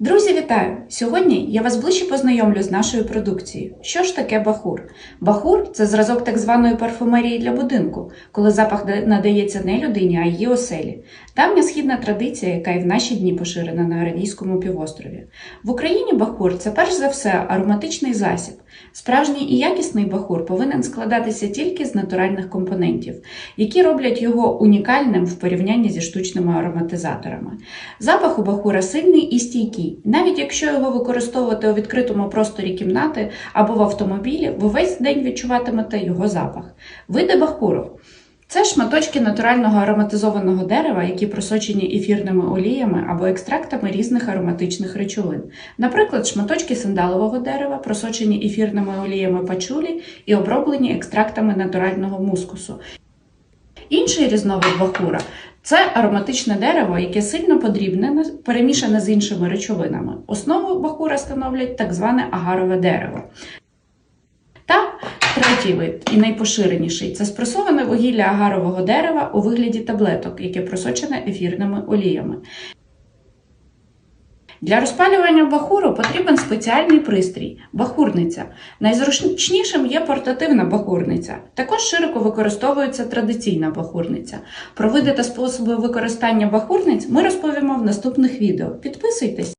Друзі, вітаю! Сьогодні я вас ближче познайомлю з нашою продукцією. Що ж таке бахур? Бахур це зразок так званої парфумерії для будинку, коли запах надається не людині, а її оселі. Давня східна традиція, яка і в наші дні поширена на Аравійському півострові. В Україні бахур це перш за все ароматичний засіб. Справжній і якісний бахур повинен складатися тільки з натуральних компонентів, які роблять його унікальним в порівнянні зі штучними ароматизаторами. Запах у бахура сильний і стійкий. Навіть якщо його використовувати у відкритому просторі кімнати або в автомобілі, ви весь день відчуватимете його запах. Види бахуру. Це шматочки натурального ароматизованого дерева, які просочені ефірними оліями або екстрактами різних ароматичних речовин. Наприклад, шматочки сандалового дерева, просочені ефірними оліями пачулі і оброблені екстрактами натурального мускусу. Інший різновид бахура це ароматичне дерево, яке сильно подрібнене, перемішане з іншими речовинами. Основу бахура становлять так зване агарове дерево. Та третій вид і найпоширеніший це спресоване вугілля агарового дерева у вигляді таблеток, яке просочене ефірними оліями. Для розпалювання бахуру потрібен спеціальний пристрій бахурниця. Найзручнішим є портативна бахурниця. Також широко використовується традиційна бахурниця. Про види та способи використання бахурниць ми розповімо в наступних відео. Підписуйтесь!